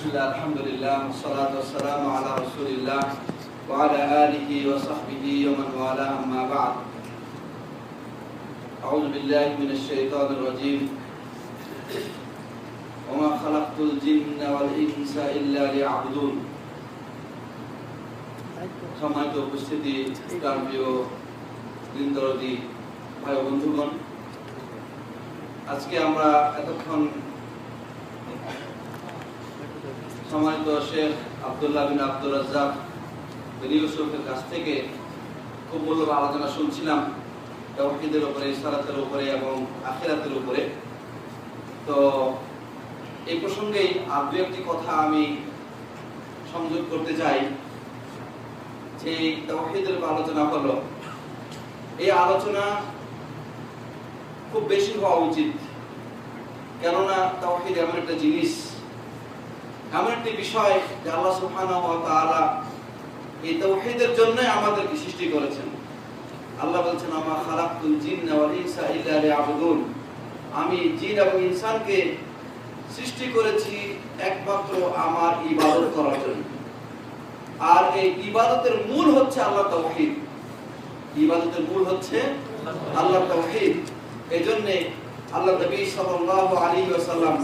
بسم الله الحمد لله والصلاة والسلام على رسول الله وعلى آله وصحبه ومن والاه أما بعد أعوذ بالله من الشيطان الرجيم وما خلقت الجن والإنس إلا ليعبدون সম্মানিত উপস্থিতি তার প্রিয় দিনদরদি ভাই ও বন্ধুগণ আজকে আমরা এতক্ষণ সম্মানিত শেখ আব্দুল্লাহ বিন আব্দুল রাজ্জাক বিন ইউসুফের কাছ থেকে খুব মূল্যবান আলোচনা শুনছিলাম তৌহিদের উপরে ইসারাতের উপরে এবং আখিরাতের উপরে। তো এই প্রসঙ্গেই আর দু একটি কথা আমি সংযোগ করতে চাই, যে তৌহিদের আলোচনা হলো। এই আলোচনা খুব বেশি হওয়া উচিত, কেননা তাওহীদ এমন একটা জিনিস এমন একটি বিষয় যে আল্লাহ সুবহানাহু এই তাওহীদের জন্যই আমাদেরকে সৃষ্টি করেছেন। আল্লাহ বলছেন, আমা খালাকতুল জিন্না ওয়াল আমি জিন এবং ইনসানকে সৃষ্টি করেছি একমাত্র আমার ইবাদত করার জন্য। আর এই ইবাদতের মূল হচ্ছে আল্লাহ তাওহীদ ইবাদতের মূল হচ্ছে আল্লাহ তাওহীদ এজন্যে আল্লাহ নবী সাল্লাল্লাহু আলাইহি ওয়াসাল্লাম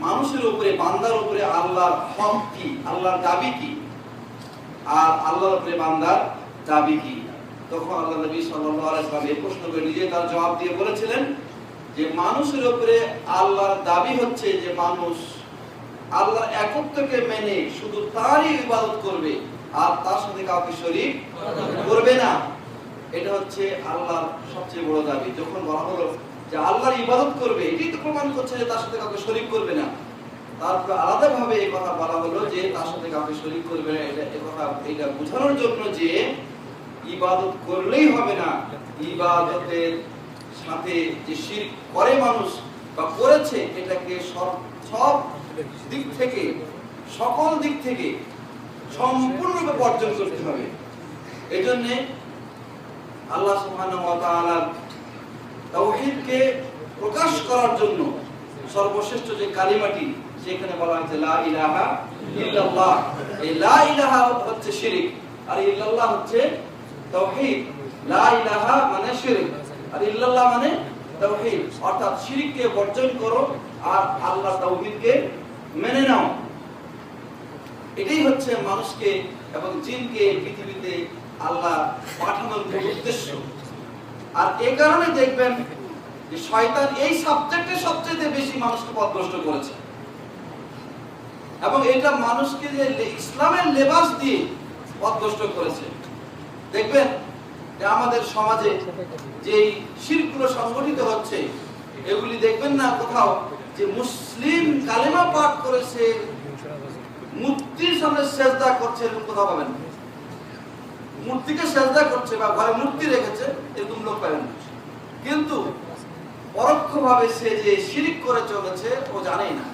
মানুষের উপরে আল্লাহর দাবি জবাব দিয়ে বলেছিলেন যে মানুষের উপরে আল্লাহর দাবি হচ্ছে যে মানুষ আল্লাহর একত্বকে মেনে শুধু তারই ইবাদত করবে আর তার সাথে কাউকে শরীক করবে না। এটা হচ্ছে আল্লাহর সবচেয়ে বড় দাবি। যখন বলা হলো যে আল্লাহর ইবাদত করবে, এটাই তো প্রমাণ করছে যে তার সাথে কাউকে শরীক করবে না। তারপর আলাদা ভাবে এই কথা বলা হলো যে তার সাথে কাউকে শরীক করবে না। এটা কথা এটা বোঝানোর জন্য যে ইবাদত করলেই হবে না। ইবাদতের সাথে যে শিরক করে মানুষ বা করেছে, এটাকে সব সব দিক থেকে, সকল দিক থেকে সম্পূর্ণরূপে বর্জন করতে হবে। এজন্য আল্লাহ তাওহীদকে প্রকাশ করার জন্য সর্বশ্রেষ্ঠ যে কালিমাটি সেখানে বলা হয়েছে এই লা ইলাহা হচ্ছে শিরক, আর হচ্ছে তাওহীদ লা ইলাহা মানে শিরক, আর মানে তাওহীদ অর্থাৎ শিরককে বর্জন করো আর আল্লাহ তাওহীদকে মেনে নাও। এটাই হচ্ছে মানুষকে এবং জিনকে পৃথিবীতে আল্লাহ পাঠানোর মূল উদ্দেশ্য। আর এ কারণে দেখবেন যে শয়তান এই সাবজেক্টে সবচেয়ে বেশি মানুষকে পথভ্রষ্ট করেছে। এবং এটা মানুষকে যে ইসলামের লেবাস দিয়ে পথভ্রষ্ট করেছে। দেখবেন যে আমাদের সমাজে যে শিরগুলো সংগঠিত হচ্ছে, এগুলি দেখবেন না কোথাও যে মুসলিম কালেমা পাঠ করেছে মূর্তির সামনে সেজদা করছে এরকম কোথাও পাবেন না। মূর্তিকে সেজদা করছে বা ঘরে মূর্তি রেখেছে, এরকম লোক পাবেন না। কিন্তু পরোক্ষভাবে সে যে শিরিক করে চলেছে, ও জানেই না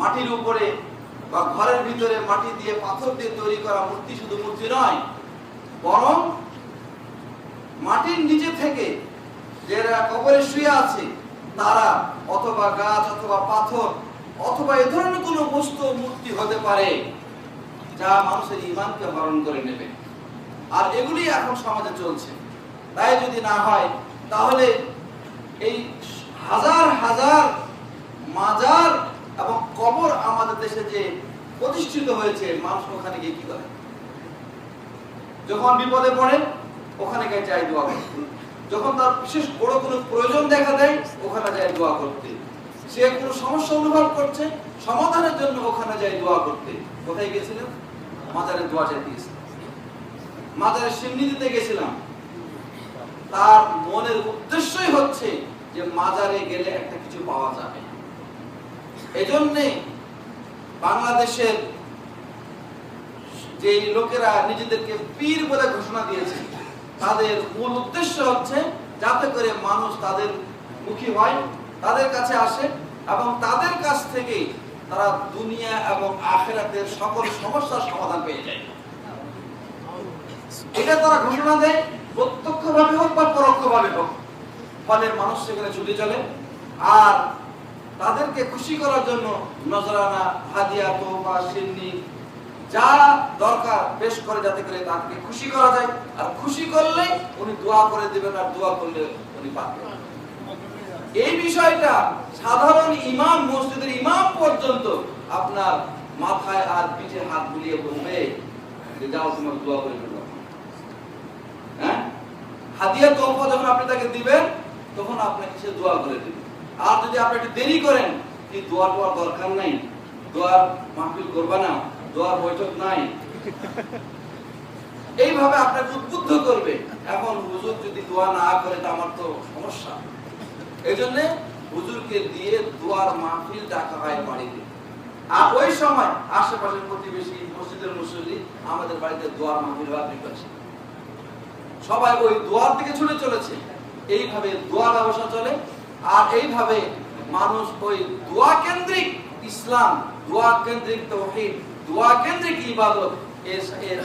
মাটির উপরে বা ঘরের ভিতরে মাটি দিয়ে পাথর দিয়ে তৈরি করা মূর্তি শুধু মূর্তি নয়, বরং মাটির নিচে থেকে যারা কবরে শুয়ে আছে, তারা অথবা গাছ অথবা পাথর অথবা এ ধরনের কোনো বস্তু মূর্তি হতে পারে যা মানুষের ইমানকে হরণ করে নেবে। আর এগুলি এখন সমাজে চলছে। তাই যদি না হয়, তাহলে এই হাজার হাজার মাজার এবং কবর আমাদের দেশে যে প্রতিষ্ঠিত হয়েছে, মানুষ ওখানে গিয়ে কি করে? যখন বিপদে পড়ে, ওখানে গিয়ে যাই দোয়া করতে। যখন তার বিশেষ বড় কোনো প্রয়োজন দেখা দেয়, ওখানে যায় দোয়া করতে। সে কোনো সমস্যা অনুভব করছে, সমাধানের জন্য ওখানে যায় দোয়া করতে। কোথায় গেছিলাম মাজারে দোয়া চাইতে গেছিলাম মাজারে সিমনি গেছিলাম। তার মনের উদ্দেশ্যই হচ্ছে যে মাজারে গেলে একটা কিছু পাওয়া যাবে। এজন্যে বাংলাদেশের যে লোকেরা নিজেদেরকে পীর বলে ঘোষণা দিয়েছে, তাদের মূল উদ্দেশ্য হচ্ছে যাতে করে মানুষ তাদের মুখী হয়, তাদের কাছে আসে এবং তাদের কাছ থেকে তারা দুনিয়া এবং আখেরাতের সকল সমস্যার সমাধান পেয়ে যায়। এটা তারা ঘোষণা দেয়, প্রত্যক্ষভাবে হোক বা পরোক্ষভাবে হোক। ফলে মানুষ সেখানে ছুটে চলে। আর তাদেরকে খুশি করার জন্য নজরানা, হাদিয়া তোফা সিন্নি, যা দরকার পেশ করে যাতে করে তাকে খুশি করা যায়। আর খুশি করলে উনি দোয়া করে দেবেন আর দোয়া করলে উনি পাবেন এই বিষয়টা সাধারণ ইমাম মসজিদের ইমাম পর্যন্ত আপনার মাথায় আর পিঠে হাত বুলিয়ে বলবে যে যাও, তোমার দোয়া করে হ্যাঁ? যখন আপনি তাকে দিবেন, তখন আপনাকে সে দোয়া করে দিবে। আর যদি আপনি একটু দেরি করেন কি দোয়ার দোয়ার দরকার নাই। দোয়ার মাহফিল করবা না, দোয়ার বৈঠক নাই। এইভাবে আপনাকে উদ্বুদ্ধ করবে। এখন হুজুর যদি দোয়া না করে, তা আমার তো সমস্যা। এই জন্য হুজুরকে দিয়ে মাহফিল ডাকা হয় বাড়িতে। আর ওই সময় আশেপাশের প্রতিবেশী মসজিদের মুসল্লি আমাদের বাড়িতে মাহফিল সবাই ওই দিকে ছুটে চলেছে। এইভাবে ব্যবসা চলে। আর এইভাবে মানুষ ওই দোয়া কেন্দ্রিক ইসলাম, দোয়া কেন্দ্রিক তৌহিদ, দোয়া কেন্দ্রিক ইবাদত এর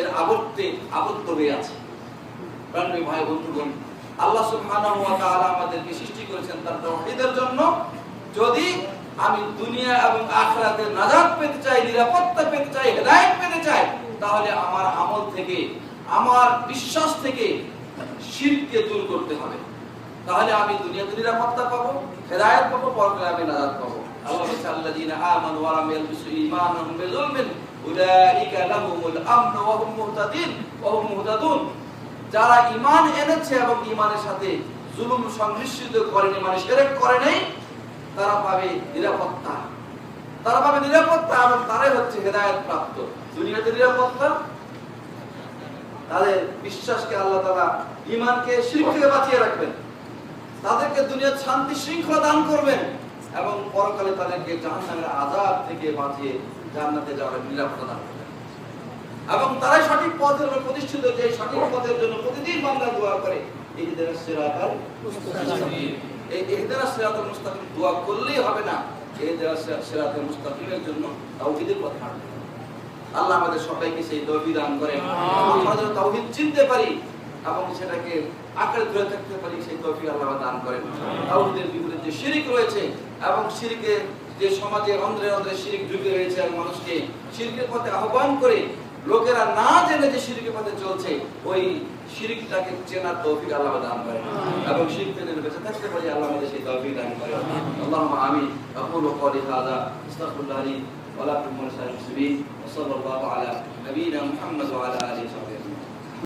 এর আবর্তে আবদ্ধ হয়ে আছে। ভাই বন্ধুগণ আল্লাহ সুবহানাহু ওয়া তাআলা আমাদেরকে সৃষ্টি করেছেন তার তাওহীদের জন্য। যদি আমি দুনিয়া এবং আখিরাতে নাজাত পেতে চাই, নিরাপত্তা পেতে চাই, হেদায়েত পেতে চাই, তাহলে আমার আমল থেকে, আমার বিশ্বাস থেকে শিরকে দূর করতে হবে। তাহলে আমি দুনিয়াতে নিরাপত্তা পাবো, হেদায়েত পাবো, পরকালে আমি নাজাত পাবো। আল্লাহ বলছে আমানু ওয়া লাম ইয়ালবিসু ঈমানাহুম বিযুলমিন, উলাইকা লাহুমুল ওয়া হুম মুহতাদিন, ওয়া হুম মুহতাদুন। যারা ঈমান এনেছে এবং ঈমানের সাথে জুলুম সংমিশ্রিত করেনি মানে শিরক করে নাই, তারা পাবে নিরাপত্তা। তারা পাবে নিরাপত্তা এবং তারাই হচ্ছে হেদায়েত প্রাপ্ত। দুনিয়াতে নিরাপত্তা? তাদের বিশ্বাসকে আল্লাহ তাআলা ঈমানকে শিরক থেকে বাঁচিয়ে রাখবেন। তাদেরকে দুনিয়ার শান্তি শৃঙ্খলা দান করবেন এবং পরকালে তাদেরকে জাহান্নামের আযাব থেকে বাঁচিয়ে জান্নাতে যাওয়ার নিরাপত্তা দান করবেন। এবং তারাই সঠিক পথের উপর প্রতিষ্ঠিত যে সঠিক পথের জন্য প্রতিদিন বান্দা দোয়া করে। ইহদিনাস সিরাতাল মুস্তাকিম এই ইহদিনাস সিরাতাল মুস্তাকিম দোয়া করলেই হবে না ইহদিনাস সিরাতাল মুস্তাকিমের জন্য তাওহীদের আল্লাহ আমাদের সবাইকে সেই দান করেন। আমরা যেন তাওহীদ চিনতে পারি এবং সেটাকে আঁকড়ে ধরে থাকতে পারি সেই তৌফিক আল্লাহ দান করেন। তাওহীদের বিপরীতে যে শিরিক রয়েছে এবং শিরিকে যে সমাজে অন্ধ্রে অন্ধ্রে শিরিক ঢুকে রয়েছে মানুষকে শিরিকের পথে আহ্বান করে লোকেরা না জেনে যে শিরিকের পথে চলছে ওই শিরিকটাকে চেনার তৌফিক আল্লাহ দান করে এবং শিরিক থেকে বেঁচে থাকতে পারি আল্লাহ আমাদের সেই তৌফিক দান করে আল্লাহ আমি আকুলু কলি আস্তাগফিরুল্লাহ লি ওয়া ওয়া লিসাইরিল মুসলিমিন ওয়া সাল্লাল্লাহু আলা নবিয়িনা মুহাম্মদ ওয়া আলা আলিহি ওয়া সাহবিহি।